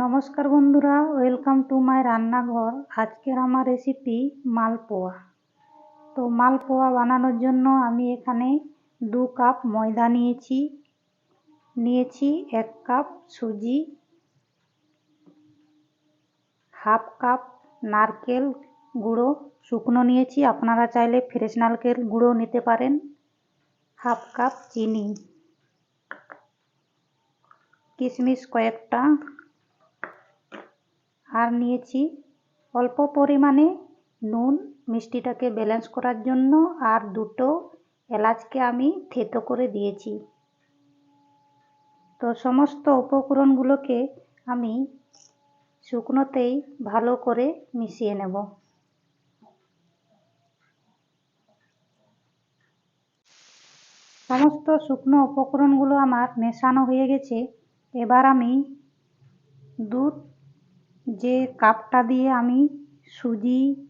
নমস্কার বন্ধুরা welcome to my রান্নাঘর। আজকের আমার রেসিপি মালপোয়া। তো মালপোয়া বানানোর জন্য আমি এখানে দু কাপ ময়দা নিয়েছি। নিয়েছি এক কাপ সুজি হাফ কাপ নারকেল গুঁড়ো, শুকনো নিয়েছি। আপনারা চাইলে ফ্রেশ নারকেল গুঁড়ো নিতে পারেন। হাফ কাপ চিনি। কিশমিশ কয়েকটা আর নিয়েছি। অল্প পরিমাণে নুন মিষ্টিটাকে ব্যালেন্স করার জন্য আর দুটো এলাচকে আমি থেতো করে দিয়েছি। তো সমস্ত উপকরণগুলোকে আমি শুকনোতেই ভালো করে মিশিয়ে নেব। সমস্ত শুকনো উপকরণগুলো আমার মেশানো হয়ে গেছে। এবার আমি দুধ যে কাপটা দিয়ে আমি সুজি,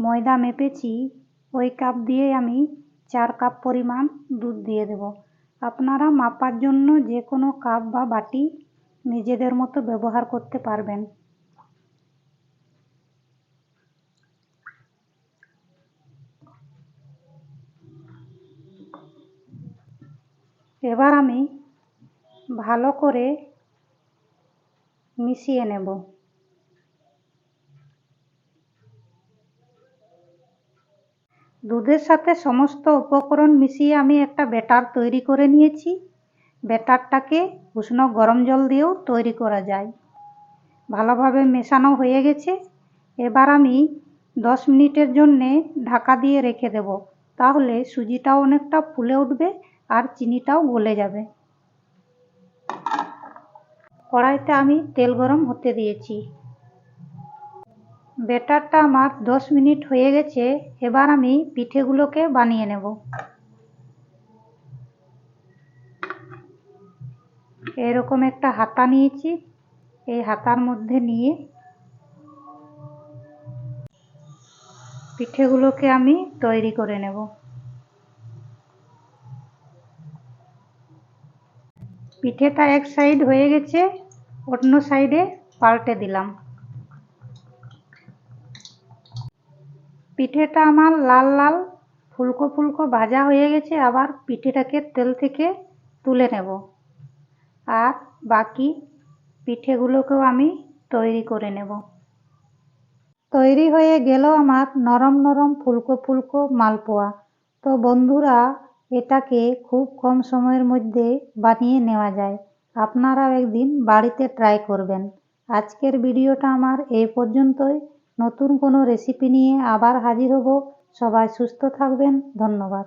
ময়দা মেপেছি, ওই কাপ দিয়ে আমি চার কাপ পরিমাণ দুধ দিয়ে দেব। আপনারা মাপার জন্য যে কোনো কাপ বা বাটি নিজেদের মতো ব্যবহার করতে পারবেন। এবার আমি ভালো করে মিশিয়ে নেব। দুধের সাথে সমস্ত উপকরণ মিশিয়ে আমি একটা ব্যাটার তৈরি করে নিয়েছি। ব্যাটারটাকে উষ্ণ গরম জল দিয়েও তৈরি করা যায়। ভালোভাবে মেশানো হয়ে গেছে। এবার আমি দশ মিনিটের জন্যে ঢাকা দিয়ে রেখে দেব। তাহলে সুজিটাও অনেকটা ফুলে উঠবে আর চিনিটাও গলে যাবে। কড়াইতে আমি তেল গরম হতে দিয়েছি। ব্যাটারটা আমার দশ মিনিট হয়ে গেছে, এবার আমি পিঠেগুলোকে বানিয়ে নেব। এরকম একটা হাতা নিয়েছি, এই হাতার মধ্যে নিয়ে পিঠেগুলোকে আমি তৈরি করে নেব। পিঠেটা এক সাইড হয়ে গেছে, অন্য সাইডে পাল্টে দিলাম। পিঠেটা আমার লাল লাল, ফুলকো ফুলকো ভাজা হয়ে গেছে, আবার পিঠেটাকে তেল থেকে তুলে নেব। আর বাকি পিঠেগুলোকেও আমি তৈরি করে নেব। তৈরি হয়ে গেল আমার নরম নরম ফুলকো ফুলকো মালপোয়া। তো বন্ধুরা, এটাকে খুব কম সময়ের মধ্যে বানিয়ে নেওয়া যায়। আপনারাও একদিন বাড়িতে ট্রাই করবেন। আজকের ভিডিওটা আমার এই পর্যন্তই। নতুন কোনো রেসিপি নিয়ে আবার হাজির হব। সবাই সুস্থ থাকবেন। ধন্যবাদ।